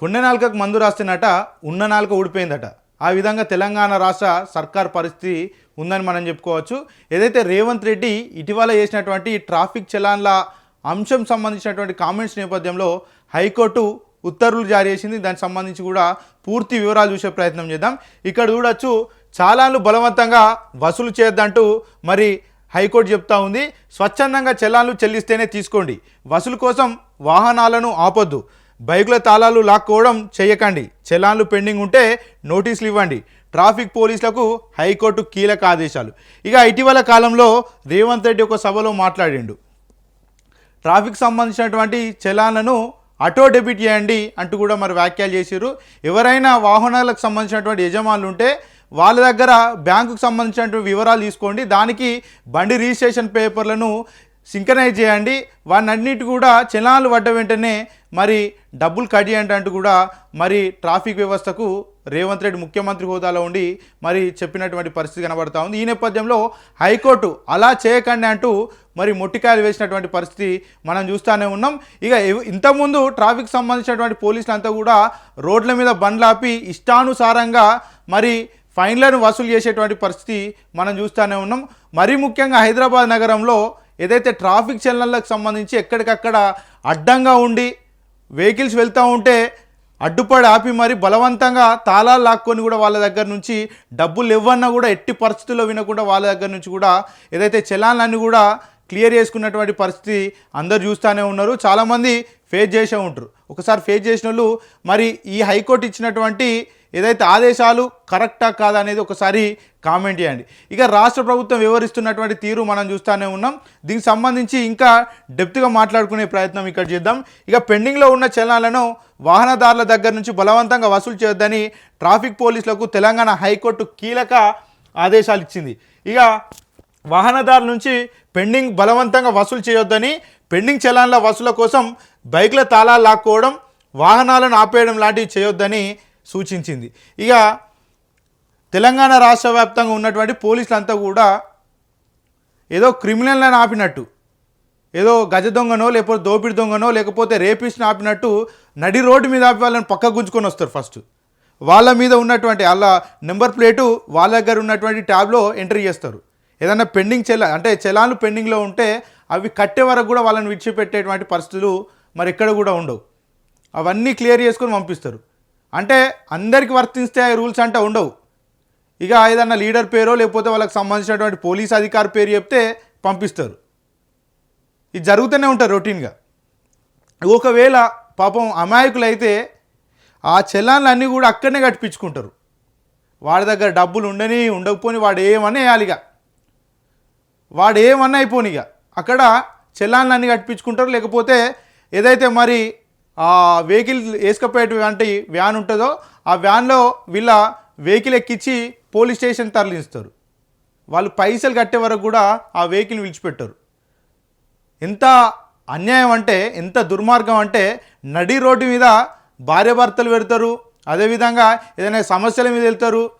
కొండె నాలుకకు మందు రాస్తున్నట ఉన్న నాలుక ఊడిపోయిందట. ఆ విధంగా తెలంగాణ రాష్ట్ర సర్కార్ పరిస్థితి ఉందని మనం చెప్పుకోవచ్చు. ఏదైతే రేవంత్ రెడ్డి ఇటీవల చేసినటువంటి ట్రాఫిక్ చలాన్ల అంశం సంబంధించినటువంటి కామెంట్స్ నేపథ్యంలో హైకోర్టు ఉత్తర్వులు జారీ చేసింది. దానికి సంబంధించి కూడా పూర్తి వివరాలు చూసే ప్రయత్నం చేద్దాం. ఇక్కడ చూడొచ్చు చాలాన్లు బలవంతంగా వసూలు చేయొద్దంటూ మరి హైకోర్టు చెప్తా ఉంది. స్వచ్ఛందంగా చలాన్లు చెల్లిస్తేనే తీసుకోండి. వసూలు కోసం వాహనాలను ఆపొద్దు. బైకుల తాళాలు లాక్కోవడం చేయకండి. చలాన్లు పెండింగ్ ఉంటే నోటీసులు ఇవ్వండి. ట్రాఫిక్ పోలీసులకు హైకోర్టు కీలక ఆదేశాలు. ఇక ఇటీవల కాలంలో రేవంత్ రెడ్డి ఒక సభలో మాట్లాడిండు. ట్రాఫిక్ సంబంధించినటువంటి చలాన్లను ఆటో డెబిట్ చేయండి అంటూ కూడా మరి వ్యాఖ్యలు చేశారు ఎవరైనా వాహనాలకు సంబంధించినటువంటి యజమానులు ఉంటే వాళ్ళ దగ్గర బ్యాంకుకు సంబంధించినటువంటి వివరాలు తీసుకోండి. దానికి బండి రిజిస్ట్రేషన్ పేపర్లను సింకనైజ్ చేయండి. వాటన్నిటి కూడా చలాన్లు పడ్డ వెంటనే మరి డబ్బులు కట్ చేయండి అంటూ కూడా మరి ట్రాఫిక్ వ్యవస్థకు రేవంత్ రెడ్డి ముఖ్యమంత్రి హోదాలో ఉండి మరి చెప్పినటువంటి పరిస్థితి కనబడతా ఉంది. ఈ నేపథ్యంలో హైకోర్టు అలా చేయకండి అంటూ మరి మొట్టికాయలు వేసినటువంటి పరిస్థితి మనం చూస్తూనే ఉన్నాం. ఇక ఇంతకుముందు ట్రాఫిక్ సంబంధించినటువంటి పోలీసులు అంతా కూడా రోడ్ల మీద బండ్లాపి ఇష్టానుసారంగా మరి ఫైన్లను వసూలు చేసేటువంటి పరిస్థితి మనం చూస్తూనే ఉన్నాం. మరీ ముఖ్యంగా హైదరాబాద్ నగరంలో ఏదైతే ట్రాఫిక్ చలనాలకు సంబంధించి ఎక్కడికక్కడ అడ్డంగా ఉండి వెహికల్స్ వెళ్తూ ఉంటే అడ్డుపడి ఆపి మరి బలవంతంగా తాళాలు లాక్కొని కూడా వాళ్ళ దగ్గర నుంచి డబ్బులు ఇవ్వన్నా కూడా ఎట్టి పరిస్థితుల్లో వినకుండా వాళ్ళ దగ్గర నుంచి కూడా ఏదైతే చలాన్లన్నీ కూడా క్లియర్ చేసుకున్నటువంటి పరిస్థితి అందరు చూస్తూనే ఉన్నారు. చాలామంది ఫేస్ చేసే ఉంటారు. ఒకసారి ఫేస్ చేసిన వాళ్ళు మరి ఈ హైకోర్టు ఇచ్చినటువంటి ఏదైతే ఆదేశాలు కరెక్టా కాదా అనేది ఒకసారి కామెంట్ చేయండి. ఇక రాష్ట్ర ప్రభుత్వం వివరిస్తున్నటువంటి తీరు మనం చూస్తూనే ఉన్నాం. దీనికి సంబంధించి ఇంకా డెప్త్గా మాట్లాడుకునే ప్రయత్నం ఇక్కడ చేద్దాం. ఇక పెండింగ్లో ఉన్న చలనాలను వాహనదారుల దగ్గర నుంచి బలవంతంగా వసూలు చేయొద్దని ట్రాఫిక్ పోలీసులకు తెలంగాణ హైకోర్టు కీలక ఆదేశాలు ఇచ్చింది. ఇక వాహనదారుల నుంచి పెండింగ్ బలవంతంగా వసూలు చేయొద్దని పెండింగ్ చలాన్ల వసూల కోసం బైక్ల తాళాలు లాక్కోవడం వాహనాలను ఆపేయడం లాంటివి చేయొద్దని సూచించింది. ఇక తెలంగాణ రాష్ట్ర వ్యాప్తంగా ఉన్నటువంటి పోలీసులంతా కూడా ఏదో క్రిమినల్ని ఆపినట్టు ఏదో గజ దొంగనో లేకపోతే దోపిడి దొంగనో లేకపోతే రేపిస్ట్ని ఆపినట్టు నడి రోడ్డు మీద ఆపి వాళ్ళని పక్క గుంజుకొని వస్తారు ఫస్ట్. వాళ్ళ మీద ఉన్నటువంటి వాళ్ళ నెంబర్ ప్లేటు వాళ్ళ దగ్గర ఉన్నటువంటి ట్యాబ్లో ఎంట్రీ చేస్తారు. ఏదైనా పెండింగ్ చెలా అంటే చలాన్లు పెండింగ్లో ఉంటే అవి కట్టే వరకు కూడా వాళ్ళని విడిచిపెట్టేటువంటి పరిస్థితులు మరి ఎక్కడ కూడా ఉండవు. అవన్నీ క్లియర్ చేసుకొని పంపిస్తారు. అంటే అందరికి వర్తిస్తే రూల్స్ అంటే ఉండవు. ఇక ఏదన్నా లీడర్ పేరో లేకపోతే వాళ్ళకి సంబంధించినటువంటి పోలీస్ అధికారి పేరు చెప్తే పంపిస్తారు. ఇది జరుగుతూనే ఉంటారు రొటీన్గా. ఒకవేళ పాపం అమాయకులైతే ఆ చలాన్లు అన్నీ కూడా అక్కడనే కట్టించుకుంటారు వాడి దగ్గర డబ్బులు ఉండని ఉండకపోని వాడు ఏమన్నా వేయాలిగా వాడు ఏమన్నా అయిపోనిగా అక్కడ చలాన్లు అన్నీ కట్టించుకుంటారు లేకపోతే ఏదైతే మరి వెహికల్ వేసుకపోయేటువంటి వ్యాన్ ఉంటుందో ఆ వ్యాన్లో వీళ్ళ వెహికల్ ఎక్కించి పోలీస్ స్టేషన్ తరలిస్తారు. వాళ్ళు పైసలు కట్టే వరకు కూడా ఆ వెహికల్ విడిచిపెట్టరు. ఎంత అన్యాయం అంటే ఎంత దుర్మార్గం అంటే నడి రోడ్డు మీద భార్యాభర్తలు పెడతారు. అదేవిధంగా ఏదైనా సమస్యల మీద వెళ్తారు.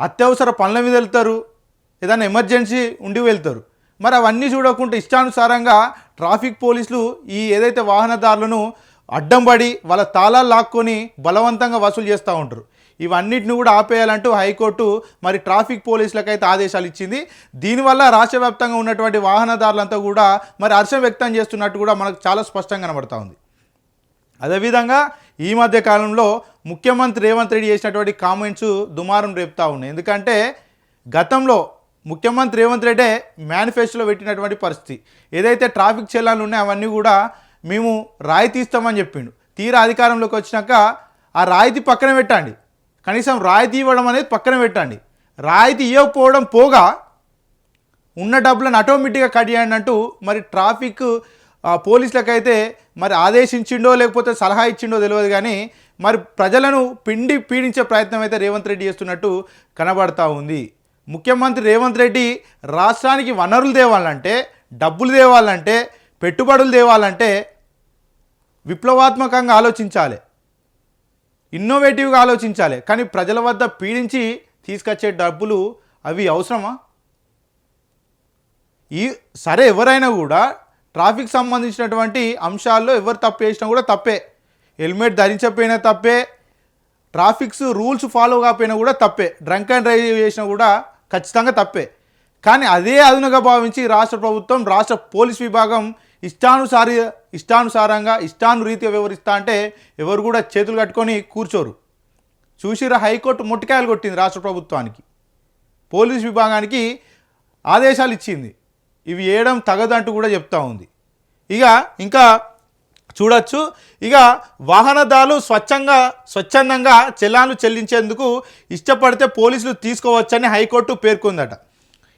అత్యవసర పనుల మీద వెళ్తారు. ఏదైనా ఎమర్జెన్సీ ఉండి వెళ్తారు. మరి అవన్నీ చూడకుండా ఇష్టానుసారంగా ట్రాఫిక్ పోలీసులు ఈ ఏదైతే వాహనదారులను అడ్డం పడి వాళ్ళ తాళాలు లాక్కొని బలవంతంగా వసూలు చేస్తూ ఉంటారు ఇవన్నిటిని కూడా ఆపేయాలంటూ హైకోర్టు మరి ట్రాఫిక్ పోలీసులకైతే ఆదేశాలు ఇచ్చింది. దీనివల్ల రాష్ట్ర వ్యాప్తంగా ఉన్నటువంటి వాహనదారులంతా కూడా మరి హర్షం వ్యక్తం చేస్తున్నట్టు కూడా మనకు చాలా స్పష్టంగా కనబడతా ఉంది. అదేవిధంగా ఈ మధ్య కాలంలో ముఖ్యమంత్రి రేవంత్ రెడ్డి చేసినటువంటి కామెంట్స్ దుమారం రేపుతూ ఉన్నాయి. ఎందుకంటే గతంలో ముఖ్యమంత్రి రేవంత్ రెడ్డే మేనిఫెస్టోలో పెట్టినటువంటి పరిస్థితి. ఏదైతే ట్రాఫిక్ చలాన్లు ఉన్నాయో అవన్నీ కూడా మేము రాయితీ ఇస్తామని చెప్పిండు. తీరా అధికారంలోకి వచ్చినాక ఆ రాయితీ పక్కన పెట్టండి. కనీసం రాయితీ ఇవ్వడం అనేది పక్కన పెట్టండి. రాయితీ ఇవ్వకపోవడం పోగా ఉన్న డబ్బులను ఆటోమేటిక్గా కట్ చేయండి అంటూ మరి ట్రాఫిక్ పోలీసులకైతే మరి ఆదేశించిండో లేకపోతే సలహా ఇచ్చిండో తెలియదు కానీ మరి ప్రజలను పిండి పీడించే ప్రయత్నం అయితే రేవంత్ రెడ్డి చేస్తున్నట్టు కనబడతా ఉంది. ముఖ్యమంత్రి రేవంత్ రెడ్డి రాష్ట్రానికి వనరులు తేవాలంటే డబ్బులు తేవాలంటే పెట్టుబడులు తేవాలంటే విప్లవాత్మకంగా ఆలోచించాలి. ఇన్నోవేటివ్గా ఆలోచించాలి. కానీ ప్రజల వద్ద పీడించి తీసుకొచ్చే డబ్బులు అవి అవసరమా? ఈ సరే ఎవరైనా కూడా ట్రాఫిక్ సంబంధించినటువంటి అంశాల్లో ఎవరు తప్పు చేసినా కూడా తప్పే. హెల్మెట్ ధరించకపోయినా తప్పే. ట్రాఫిక్స్ రూల్స్ ఫాలో కాకపోయినా కూడా తప్పే. డ్రంక్ అండ్ డ్రైవ్ చేసినా కూడా ఖచ్చితంగా తప్పే. కానీ అదే అదునుగా భావించి రాష్ట్ర ప్రభుత్వం రాష్ట్ర పోలీస్ విభాగం ఇష్టానుసారి ఇష్టానుసారంగా ఇష్టానురీతిగా వివరిస్తా అంటే ఎవరు కూడా చేతులు కట్టుకొని కూర్చోరు. చూసిరా హైకోర్టు ముట్టికాయలు కొట్టింది రాష్ట్ర ప్రభుత్వానికి. పోలీస్ విభాగానికి ఆదేశాలు ఇచ్చింది. ఇవి వేయడం తగదంటూ కూడా చెప్తా ఉంది. ఇక ఇంకా చూడొచ్చు. ఇక వాహనదారులు స్వచ్ఛంగా స్వచ్ఛందంగా చెలాన్లు చెల్లించేందుకు ఇష్టపడితే పోలీసులు తీసుకోవచ్చని హైకోర్టు పేర్కొందట.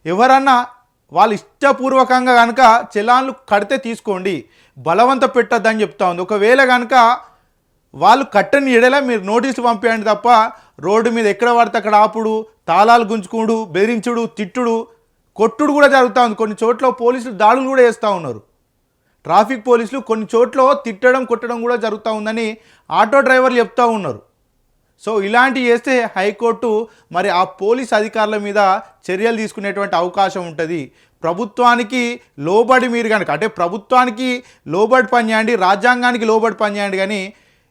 ఎవరన్నా వాళ్ళు ఇష్టపూర్వకంగా కనుక చెలాన్లు కడితే తీసుకోండి. బలవంత పెట్టద్దని చెప్తా ఉంది. ఒకవేళ కనుక వాళ్ళు కట్టని ఎడలా మీరు నోటీసులు పంపించండి తప్ప రోడ్డు మీద ఎక్కడ పడితే అక్కడ ఆపుడు తాళాలు గుంజుకుడు బెదిరించుడు తిట్టుడు కొట్టుడు కూడా జరుగుతూ ఉంది. కొన్ని చోట్ల పోలీసులు దాడులు కూడా చేస్తూ ఉన్నారు. ట్రాఫిక్ పోలీసులు కొన్ని చోట్ల తిట్టడం కొట్టడం కూడా జరుగుతూ ఉందని ఆటో డ్రైవర్లు చెప్తూ ఉన్నారు. సో ఇలాంటివి చేస్తే హైకోర్టు మరి ఆ పోలీస్ అధికారుల మీద చర్యలు తీసుకునేటువంటి అవకాశం ఉంటుంది. ప్రభుత్వానికి లోబడి మీరు కనుక అంటే ప్రభుత్వానికి లోబడి పనిచేయండి రాజ్యాంగానికి లోబడి పనిచేయండి కానీ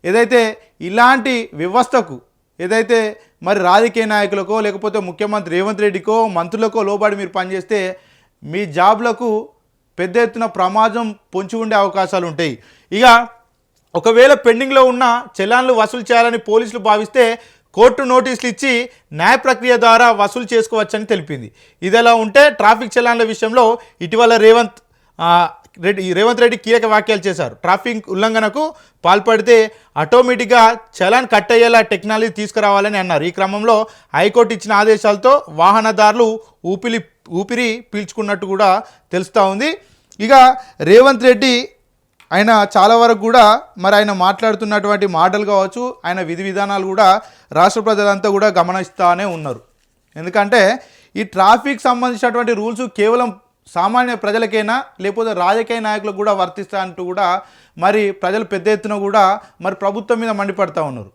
ఏదైతే ఇలాంటి వ్యవస్థకు ఏదైతే మరి రాజకీయ నాయకులకో లేకపోతే ముఖ్యమంత్రి రేవంత్ రెడ్డికో మంత్రులకో లోబడి మీరు పనిచేస్తే మీ జాబ్లకు పెద్ద ఎత్తున ప్రమాదం పొంచి ఉండే అవకాశాలు ఉంటాయి. ఇక ఒకవేళ పెండింగ్లో ఉన్న చలాన్లు వసూలు చేయాలని పోలీసులు భావిస్తే కోర్టు నోటీసులు ఇచ్చి న్యాయ ప్రక్రియ ద్వారా వసూలు చేసుకోవచ్చని తెలిపింది. ఇదిలా ఉంటే ట్రాఫిక్ చలాన్ల విషయంలో ఇటీవల రేవంత్ రెడ్డి రేవంత్ రెడ్డి కీలక వ్యాఖ్యలు చేశారు. ట్రాఫిక్ ఉల్లంఘనకు పాల్పడితే ఆటోమేటిక్గా చలాన్ కట్ అయ్యేలా టెక్నాలజీ తీసుకురావాలని అన్నారు. ఈ క్రమంలో హైకోర్టు ఇచ్చిన ఆదేశాలతో వాహనదారులు ఊపిరి ఊపిరి పీల్చుకున్నట్టు కూడా తెలుస్తూ ఉంది. ఇక రేవంత్ రెడ్డి ఆయన చాలా వరకు కూడా మరి ఆయన మాట్లాడుతున్నటువంటి మాటలు కావచ్చు ఆయన విధి విధానాలు కూడా రాష్ట్ర ప్రజలంతా కూడా గమనిస్తూనే ఉన్నారు. ఎందుకంటే ఈ ట్రాఫిక్ సంబంధించినటువంటి రూల్స్ కేవలం సామాన్య ప్రజలకైనా లేకపోతే రాజకీయ నాయకులకు కూడా వర్తిస్తా అంటూ కూడా మరి ప్రజలు పెద్ద ఎత్తున కూడా మరి ప్రభుత్వం మీద మండిపడతా ఉన్నారు.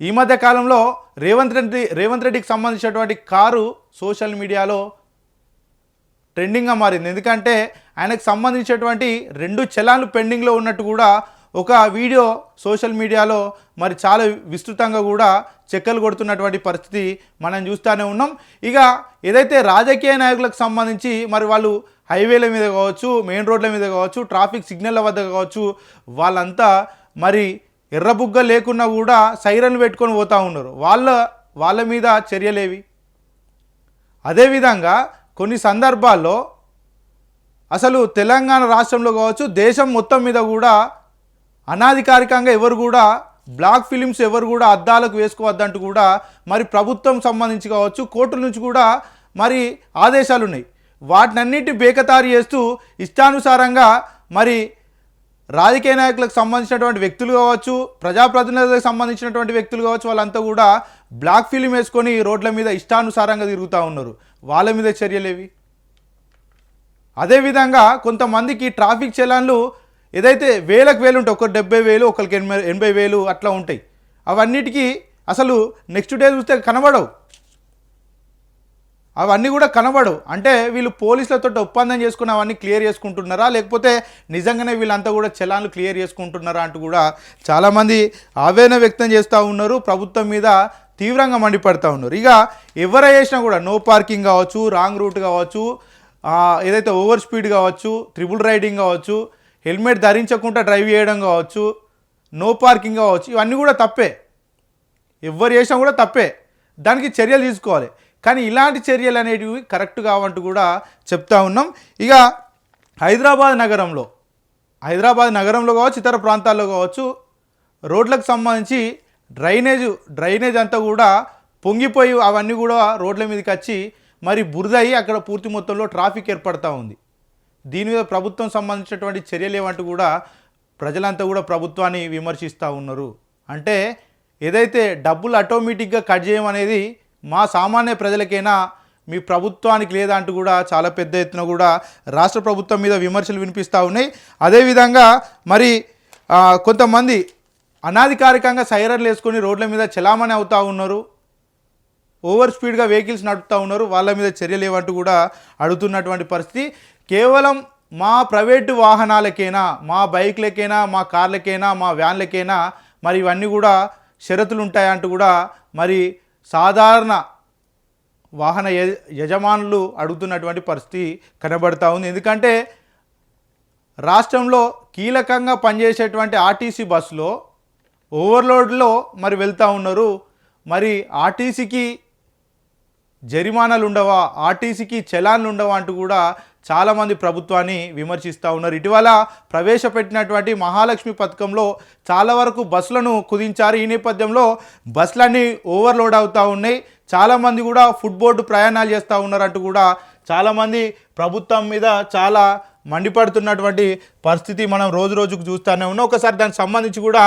ఈ మధ్య కాలంలో రేవంత్ రెడ్డి రేవంత్ రెడ్డికి సంబంధించినటువంటి కారు సోషల్ మీడియాలో ట్రెండింగ్గా మారింది. ఎందుకంటే ఆయనకు సంబంధించినటువంటి రెండు చలాన్లు పెండింగ్లో ఉన్నట్టు కూడా ఒక వీడియో సోషల్ మీడియాలో మరి చాలా విస్తృతంగా కూడా చెక్కలు కొడుతున్నటువంటి పరిస్థితి మనం చూస్తూనే ఉన్నాం. ఇక ఏదైతే రాజకీయ నాయకులకు సంబంధించి మరి వాళ్ళు హైవేల మీద కావచ్చు మెయిన్ రోడ్ల మీద కావచ్చు ట్రాఫిక్ సిగ్నల్ల వద్ద కావచ్చు వాళ్ళంతా మరి ఎర్రబుగ్గ లేకున్నా కూడా సైరన్లు పెట్టుకొని పోతూ ఉన్నారు. వాళ్ళ వాళ్ళ మీద చర్యలేవి? అదేవిధంగా కొన్ని సందర్భాల్లో అసలు తెలంగాణ రాష్ట్రంలో కావచ్చు దేశం మొత్తం మీద కూడా అనాధికారికంగా ఎవరు కూడా బ్లాక్ ఫిలిమ్స్ ఎవరు కూడా అద్దాలకు వేసుకోవద్దంటూ కూడా మరి ప్రభుత్వం సంబంధించి కావచ్చు కోర్టుల నుంచి కూడా మరి ఆదేశాలు ఉన్నాయి. వాటినన్నిటి బేకతారి చేస్తూ ఇష్టానుసారంగా మరి రాజకీయ నాయకులకు సంబంధించినటువంటి వ్యక్తులు కావచ్చు ప్రజాప్రతినిధులకు సంబంధించినటువంటి వ్యక్తులు కావచ్చు వాళ్ళంతా కూడా బ్లాక్ ఫిలిం వేసుకొని రోడ్ల మీద ఇష్టానుసారంగా తిరుగుతూ ఉన్నారు. వాళ్ళ మీద చర్యలేవి? అదేవిధంగా కొంతమందికి ట్రాఫిక్ చలాన్లు ఏదైతే వేలకు వేలు ఉంటాయి ఒకరు డెబ్బై వేలు ఒకరికి ఎనభై ఎనభై వేలు అట్లా ఉంటాయి. అవన్నిటికీ అసలు నెక్స్ట్ డే చూస్తే కనబడవు. అవన్నీ కూడా కనబడవు. అంటే వీళ్ళు పోలీసులతో ఒప్పందం చేసుకుని అవన్నీ క్లియర్ చేసుకుంటున్నారా? లేకపోతే నిజంగానే వీళ్ళంతా కూడా చలాన్లు క్లియర్ చేసుకుంటున్నారా అంటూ కూడా చాలామంది ఆవేదన వ్యక్తం చేస్తూ ఉన్నారు. ప్రభుత్వం మీద తీవ్రంగా మండిపడతా ఉన్నారు. ఇక ఎవరు చేసినా కూడా నో పార్కింగ్ కావచ్చు రాంగ్ రూట్ కావచ్చు ఏదైతే ఓవర్ స్పీడ్ కావచ్చు ట్రిపుల్ రైడింగ్ కావచ్చు హెల్మెట్ ధరించకుండా డ్రైవ్ చేయడం కావచ్చు నో పార్కింగ్ కావచ్చు ఇవన్నీ కూడా తప్పే. ఎవరు చేసినా కూడా తప్పే. దానికి చర్యలు తీసుకోవాలి. కానీ ఇలాంటి చర్యలు అనేటివి కరెక్ట్ కావంటూ కూడా చెప్తా ఉన్నాం. ఇక హైదరాబాద్ నగరంలో హైదరాబాద్ నగరంలో కావచ్చు ఇతర ప్రాంతాల్లో కావచ్చు రోడ్లకు సంబంధించి డ్రైనేజ్ డ్రైనేజ్ అంతా కూడా పొంగిపోయి అవన్నీ కూడా రోడ్ల మీదకి వచ్చి మరి బురద అయ్యి అక్కడ పూర్తి మొత్తంలో ట్రాఫిక్ ఏర్పడతా ఉంది. దీని మీద ప్రభుత్వం సంబంధించినటువంటి చర్యలు ఏమంటూ కూడా ప్రజలంతా కూడా ప్రభుత్వాన్ని విమర్శిస్తూ ఉన్నారు. అంటే ఏదైతే డబ్బులు ఆటోమేటిక్గా కట్ చేయమనేది మా సామాన్య ప్రజలకైనా మీ ప్రభుత్వానికి లేదా అంటూ కూడా చాలా పెద్ద ఎత్తున కూడా రాష్ట్ర ప్రభుత్వం మీద విమర్శలు వినిపిస్తూ ఉన్నాయి. అదేవిధంగా మరి కొంతమంది అనాధికారికంగా సైరన్లు వేసుకొని రోడ్ల మీద చలామణి అవుతూ ఉన్నారు. ఓవర్ స్పీడ్గా వెహికల్స్ నడుపుతూ ఉన్నారు. వాళ్ళ మీద చర్యలు ఏమంటూ కూడా అడుగుతున్నటువంటి పరిస్థితి. కేవలం మా ప్రైవేటు వాహనాలకైనా మా బైక్లకైనా మా కార్లకైనా మా వ్యాన్లకైనా మరి ఇవన్నీ కూడా షరతులు ఉంటాయంటూ కూడా మరి సాధారణ వాహన యజమానులు అడుగుతున్నటువంటి పరిస్థితి కనబడతా ఉంది. ఎందుకంటే రాష్ట్రంలో కీలకంగా పనిచేసేటువంటి ఆర్టీసీ బస్సులో ఓవర్లోడ్లో మరి వెళ్తూ ఉన్నారు. మరి ఆర్టీసీకి జరిమానాలు ఉండవా ఆర్టీసీకి చలాన్లు ఉండవా అంటూ కూడా చాలామంది ప్రభుత్వాన్ని విమర్శిస్తూ ఉన్నారు. ఇటీవల ప్రవేశపెట్టినటువంటి మహాలక్ష్మి పథకంలో చాలా వరకు బస్సులను కుదించారు. ఈ నేపథ్యంలో బస్సులన్నీ ఓవర్లోడ్ అవుతూ ఉన్నాయి. చాలామంది కూడా ఫుడ్ బోర్డు ప్రయాణాలు చేస్తూ ఉన్నారంటూ కూడా చాలామంది ప్రభుత్వం మీద చాలా మండిపడుతున్నటువంటి పరిస్థితి మనం రోజు రోజుకు చూస్తూనే ఉన్నాం. ఒకసారి దానికి సంబంధించి కూడా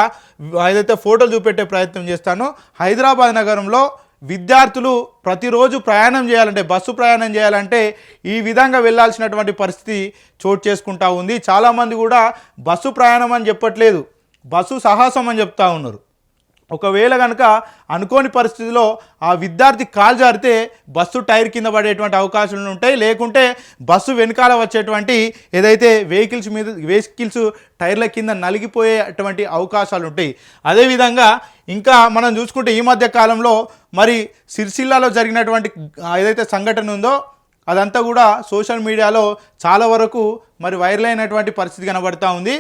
ఏదైతే ఫోటోలు చూపెట్టే ప్రయత్నం చేస్తానో హైదరాబాద్ నగరంలో విద్యార్థులు ప్రతిరోజు ప్రయాణం చేయాలంటే బస్సు ప్రయాణం చేయాలంటే ఈ విధంగా వెళ్ళాల్సినటువంటి పరిస్థితి చోటు చేసుకుంటా ఉంది. చాలామంది కూడా బస్సు ప్రయాణం అని చెప్పట్లేదు. బస్సు సాహసం అని చెప్తా ఉన్నారు. ఒకవేళ కనుక అనుకోని పరిస్థితిలో ఆ విద్యార్థి కాలు జారితే బస్సు టైర్ కింద పడేటువంటి అవకాశాలు ఉంటాయి. లేకుంటే బస్సు వెనకాల వచ్చేటువంటి ఏదైతే వెహికల్స్ మీద వెహికల్స్ టైర్ల కింద నలిగిపోయేటువంటి అవకాశాలు ఉంటాయి. అదేవిధంగా ఇంకా మనం చూసుకుంటే ఈ మధ్య కాలంలో మరి సిరిసిల్లాలో జరిగినటువంటి ఏదైతే సంఘటన ఉందో అదంతా కూడా సోషల్ మీడియాలో చాలా వరకు మరి వైరల్ అయినటువంటి పరిస్థితి కనబడతా ఉంది.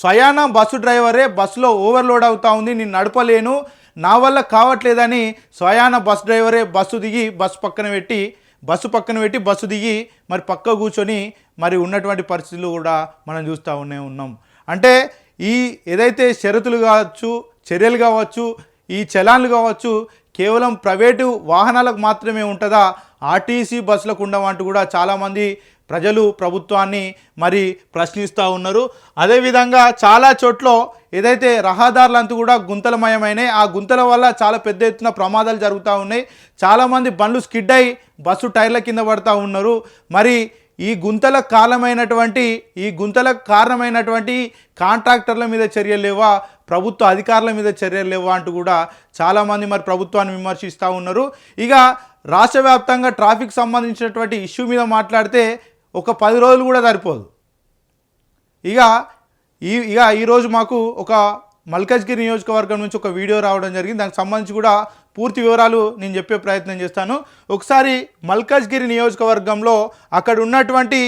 స్వయాన బస్సు డ్రైవరే బస్సులో ఓవర్లోడ్ అవుతా ఉంది నేను నడపలేను నా వల్ల కావట్లేదని స్వయాన బస్ డ్రైవరే బస్సు దిగి బస్సు పక్కన పెట్టి బస్సు పక్కన పెట్టి బస్సు దిగి మరి పక్క కూర్చొని మరి ఉన్నటువంటి పరిస్థితులు కూడా మనం చూస్తూ ఉన్నే ఉన్నాం. అంటే ఈ ఏదైతే షరతులు కావచ్చు చర్యలు కావచ్చు ఈ చలాన్లు కావచ్చు కేవలం ప్రైవేటు వాహనాలకు మాత్రమే ఉంటుందా? ఆర్టీసీ బస్సులకు ఉండవంటూ కూడా చాలామంది ప్రజలు ప్రభుత్వాన్ని మరి ప్రశ్నిస్తూ ఉన్నారు. అదేవిధంగా చాలా చోట్ల ఏదైతే రహదారులంతా కూడా గుంతలమయమైనాయి ఆ గుంతల వల్ల చాలా పెద్ద ఎత్తున ప్రమాదాలు జరుగుతూ ఉన్నాయి. చాలామంది బండ్లు స్కిడ్ అయి బస్సు టైర్ల కింద పడుతూ ఉన్నారు. మరి ఈ గుంతల కారణమైనటువంటి ఈ గుంతలకు కారణమైనటువంటి కాంట్రాక్టర్ల మీద చర్యలు లేవా? ప్రభుత్వ అధికారుల మీద చర్యలు లేవా అంటూ కూడా చాలామంది మరి ప్రభుత్వాన్ని విమర్శిస్తూ ఉన్నారు. ఇక రాష్ట్ర వ్యాప్తంగా ట్రాఫిక్ సంబంధించినటువంటి ఇష్యూ మీద మాట్లాడితే ఒక పది రోజులు కూడా సరిపోదు. ఇక ఈ ఇక ఈరోజు మాకు ఒక మల్కజ్గిరి నియోజకవర్గం నుంచి ఒక వీడియో రావడం జరిగింది. దానికి సంబంధించి కూడా పూర్తి వివరాలు నేను చెప్పే ప్రయత్నం చేస్తాను. ఒకసారి మల్కజ్గిరి నియోజకవర్గంలో అక్కడ ఉన్నటువంటి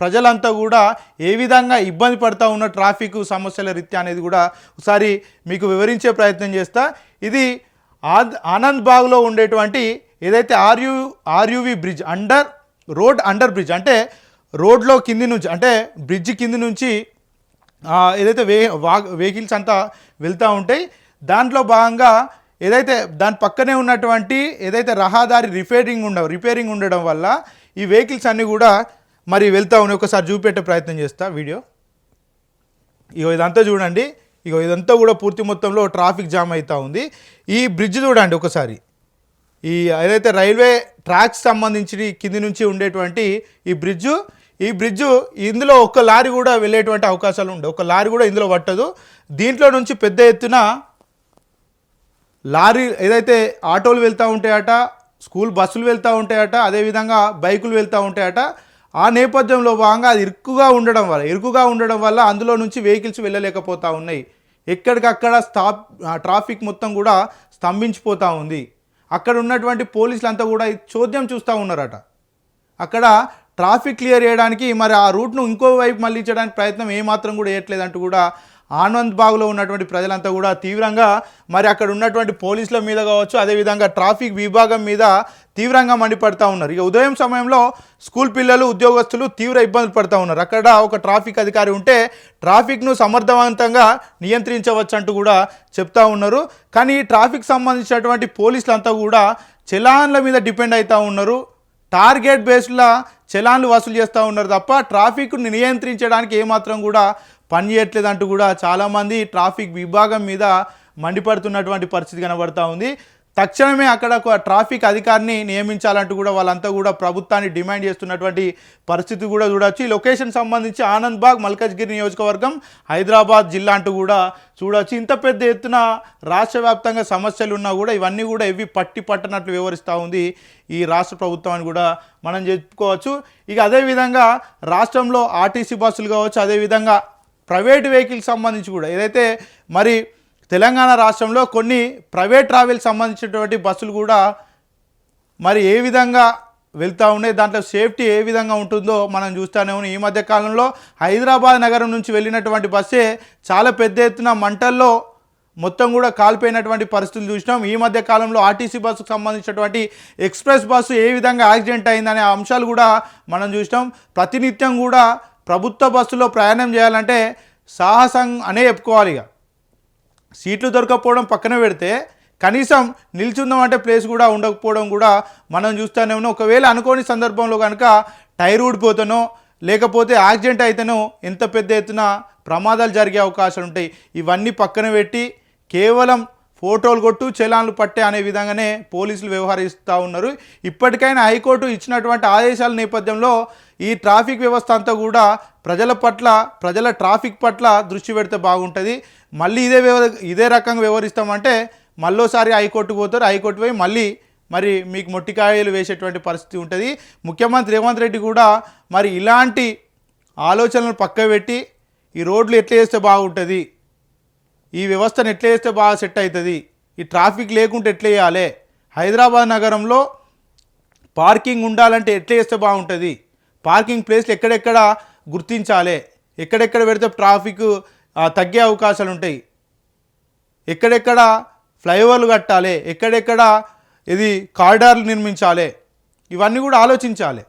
ప్రజలంతా కూడా ఏ విధంగా ఇబ్బంది పడతా ఉన్న ట్రాఫిక్ సమస్యల రీత్యా అనేది కూడా ఒకసారి మీకు వివరించే ప్రయత్నం చేస్తా. ఇది ఆద్ ఆనంద్ బాగ్లో ఉండేటువంటి ఏదైతే RU RUV bridge under road under bridge అంటే రోడ్లో కింది నుంచి అంటే బ్రిడ్జ్ కింది నుంచి ఏదైతే వే వెహికల్స్ అంతా వెళ్తూ ఉంటాయి దాంట్లో భాగంగా ఏదైతే దాని పక్కనే ఉన్నటువంటి ఏదైతే రహదారి రిపేరింగ్ ఉండ రిపేరింగ్ ఉండడం వల్ల ఈ వెహికల్స్ అన్నీ కూడా మరి వెళ్తూ ఉన్నాయి. ఒకసారి చూపెట్టే ప్రయత్నం చేస్తా వీడియో. ఇగో ఇదంతా చూడండి. ఇగో ఇదంతా కూడా పూర్తి మొత్తంలో ట్రాఫిక్ జామ్ అవుతూ ఉంది. ఈ బ్రిడ్జ్ చూడండి ఒకసారి. ఈ ఏదైతే రైల్వే ట్రాక్స్ సంబంధించి కింది నుంచి ఉండేటువంటి ఈ బ్రిడ్జు ఈ బ్రిడ్జు ఇందులో ఒక్క లారీ కూడా వెళ్ళేటువంటి అవకాశాలు ఉండవు ఒక లారీ కూడా ఇందులో పట్టదు. దీంట్లో నుంచి పెద్ద ఎత్తున లారీ ఏదైతే ఆటోలు వెళ్తూ ఉంటాయట స్కూల్ బస్సులు వెళ్తూ ఉంటాయట అదేవిధంగా బైకులు వెళ్తూ ఉంటాయట ఆ నేపథ్యంలో భాగంగా అది ఇరుక్కుగా ఉండడం వల్ల ఇరుకుగా ఉండడం వల్ల అందులో నుంచి వెహికల్స్ వెళ్ళలేకపోతూ ఉన్నాయి. ఎక్కడికక్కడ స్టాప్ ట్రాఫిక్ మొత్తం కూడా స్తంభించిపోతూ ఉంది. అక్కడ ఉన్నటువంటి పోలీసులు అంతా కూడా ఈ చోద్యం చూస్తూ ఉన్నారట. అక్కడ ట్రాఫిక్ క్లియర్ చేయడానికి మరి ఆ రూట్ను ఇంకో వైపు మళ్ళించడానికి ప్రయత్నం ఏమాత్రం కూడా చేయట్లేదంటూ కూడా ఆనంద్ బాగ్లో ఉన్నటువంటి ప్రజలంతా కూడా తీవ్రంగా మరి అక్కడ ఉన్నటువంటి పోలీసుల మీద కావచ్చు అదేవిధంగా ట్రాఫిక్ విభాగం మీద తీవ్రంగా మండిపడతా ఉన్నారు. ఇక ఉదయం సమయంలో స్కూల్ పిల్లలు ఉద్యోగస్తులు తీవ్ర ఇబ్బందులు పడతా ఉన్నారు. అక్కడ ఒక ట్రాఫిక్ అధికారి ఉంటే ట్రాఫిక్ను సమర్థవంతంగా నియంత్రించవచ్చు అంటూ కూడా చెప్తా ఉన్నారు. కానీ ట్రాఫిక్ సంబంధించినటువంటి పోలీసులంతా కూడా చలాన్ల మీద డిపెండ్ అవుతూ ఉన్నారు. టార్గెట్ బేస్డ్లా చలాన్లు వసూలు చేస్తూ ఉన్నారు తప్ప ట్రాఫిక్ను నియంత్రించడానికి ఏమాత్రం కూడా పని అంటూ కూడా చాలామంది ట్రాఫిక్ విభాగం మీద మండిపడుతున్నటువంటి పరిస్థితి కనబడతా ఉంది. తక్షణమే అక్కడ ఒక ట్రాఫిక్ అధికారిని నియమించాలంటూ కూడా వాళ్ళంతా కూడా ప్రభుత్వాన్ని డిమాండ్ చేస్తున్నటువంటి పరిస్థితి కూడా చూడవచ్చు ఈ లొకేషన్ సంబంధించి ఆనంద్ బాగ్ మల్కజ్గిరి నియోజకవర్గం హైదరాబాద్ జిల్లా అంటూ కూడా చూడవచ్చు ఇంత పెద్ద ఎత్తున రాష్ట్ర వ్యాప్తంగా సమస్యలు ఉన్నా కూడా ఇవన్నీ కూడా ఇవి పట్టి పట్టనట్లు వివరిస్తూ ఉంది ఈ రాష్ట్ర ప్రభుత్వం అని కూడా మనం చెప్పుకోవచ్చు. ఇక అదేవిధంగా రాష్ట్రంలో ఆర్టీసీ బస్సులు కావచ్చు అదేవిధంగా ప్రైవేట్ వెహికల్స్ సంబంధించి కూడా ఏదైతే మరి తెలంగాణ రాష్ట్రంలో కొన్ని ప్రైవేట్ ట్రావెల్ సంబంధించినటువంటి బస్సులు కూడా మరి ఏ విధంగా వెళ్తూ ఉన్నాయి దాంట్లో సేఫ్టీ ఏ విధంగా ఉంటుందో మనం చూస్తూనే ఉన్నాం. ఈ మధ్య కాలంలో హైదరాబాద్ నగరం నుంచి వెళ్ళినటువంటి బస్సే చాలా పెద్ద ఎత్తున మంటల్లో మొత్తం కూడా కాలిపోయినటువంటి పరిస్థితులు చూసినాం. ఈ మధ్య కాలంలో ఆర్టీసీ బస్సుకు సంబంధించినటువంటి ఎక్స్ప్రెస్ బస్సు ఏ విధంగా యాక్సిడెంట్ అయిందనే అంశాలు కూడా మనం చూసినాం. ప్రతినిత్యం కూడా ప్రభుత్వ బస్సులో ప్రయాణం చేయాలంటే సాహసం అనే చెప్పుకోవాలి ఇక. సీట్లు దొరకకపోవడం పక్కన పెడితే కనీసం నిల్చుందాం అంటే ప్లేస్ కూడా ఉండకపోవడం కూడా మనం చూస్తూనే ఉన్నాం. ఒకవేళ అనుకోని సందర్భంలో కనుక టైర్ ఊడిపోతానో లేకపోతే యాక్సిడెంట్ అయితేనో ఎంత పెద్ద ఎత్తున ప్రమాదాలు జరిగే అవకాశాలు ఉంటాయి. ఇవన్నీ పక్కన పెట్టి కేవలం ఫోటోలు కొట్టు చలాన్లు పట్టే అనే విధంగానే పోలీసులు వ్యవహరిస్తూ ఉన్నారు. ఇప్పటికైనా హైకోర్టు ఇచ్చినటువంటి ఆదేశాల నేపథ్యంలో ఈ ట్రాఫిక్ వ్యవస్థ అంతా కూడా ప్రజల పట్ల ప్రజల ట్రాఫిక్ పట్ల దృష్టి పెడితే బాగుంటుంది. మళ్ళీ ఇదే వ్యవ ఇదే రకంగా వ్యవహరిస్తామంటే మళ్ళోసారి హైకోర్టు పోతారు. హైకోర్టు పోయి మళ్ళీ మరి మీకు మొట్టికాయలు వేసేటువంటి పరిస్థితి ఉంటుంది. ముఖ్యమంత్రి రేవంత్ రెడ్డి కూడా మరి ఇలాంటి ఆలోచనలు పక్కబెట్టి ఈ రోడ్లు ఎట్లా చేస్తే బాగుంటుంది? ఈ వ్యవస్థను ఎట్లా చేస్తే బాగా సెట్ అవుతుంది? ఈ ట్రాఫిక్ లేకుంటే ఎట్లా చేయాలి? హైదరాబాద్ నగరంలో పార్కింగ్ ఉండాలంటే ఎట్లా చేస్తే బాగుంటుంది? పార్కింగ్ ప్లేస్లు ఎక్కడెక్కడ గుర్తించాలి? ఎక్కడెక్కడ పెడితే ట్రాఫిక్ తగ్గే అవకాశాలు ఉంటాయి. ఎక్కడెక్కడ ఫ్లైఓవర్లు కట్టాలి? ఎక్కడెక్కడ ఇది కారిడార్లు నిర్మించాలి? ఇవన్నీ కూడా ఆలోచించాలి.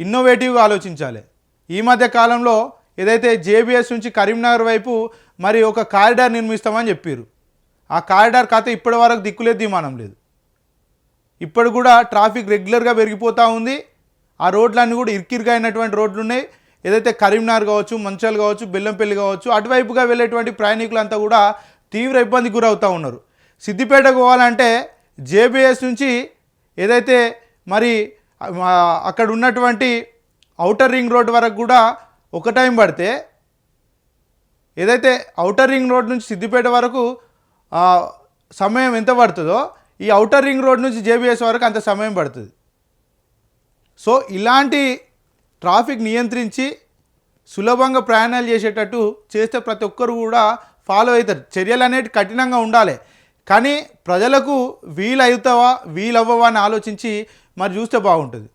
ఇన్నోవేటివ్గా ఆలోచించాలి. ఈ మధ్య కాలంలో ఏదైతే జేబీఎస్ నుంచి కరీంనగర్ వైపు మరి ఒక కారిడార్ నిర్మిస్తామని చెప్పారు ఆ కారిడార్ కథ ఇప్పటి వరకు దిక్కులేదు దిమానం లేదు. ఇప్పుడు కూడా ట్రాఫిక్ రెగ్యులర్గా పెరిగిపోతూ ఉంది. ఆ రోడ్లన్నీ కూడా ఇరికిరిగా అయినటువంటి రోడ్లు ఉన్నాయి ఏదైతే కరీంనగర్ కావచ్చు మంచాలు కావచ్చు బెల్లంపల్లి కావచ్చు అటువైపుగా వెళ్ళేటువంటి ప్రయాణికులంతా కూడా తీవ్ర ఇబ్బందికి గురవుతూ ఉన్నారు. సిద్దిపేటకు పోవాలంటే జేబీఎస్ నుంచి ఏదైతే మరి అక్కడ ఉన్నటువంటి ఔటర్ రింగ్ రోడ్ వరకు కూడా ఒక టైం పడితే ఏదైతే ఔటర్ రింగ్ రోడ్ నుంచి సిద్దిపేట వరకు సమయం ఎంత పడుతుందో ఈ ఔటర్ రింగ్ రోడ్ నుంచి జేబీఎస్ వరకు అంత సమయం పడుతుంది. సో ఇలాంటి ట్రాఫిక్ నియంత్రించి సులభంగా ప్రయాణాలు చేసేటట్టు చేస్తే ప్రతి ఒక్కరు కూడా ఫాలో అవుతారు. చర్యలు అనేవి కఠినంగా ఉండాలి. కానీ ప్రజలకు వీలవుతావా వీలవ్వవా అని ఆలోచించి మరి చూస్తే బాగుంటుంది.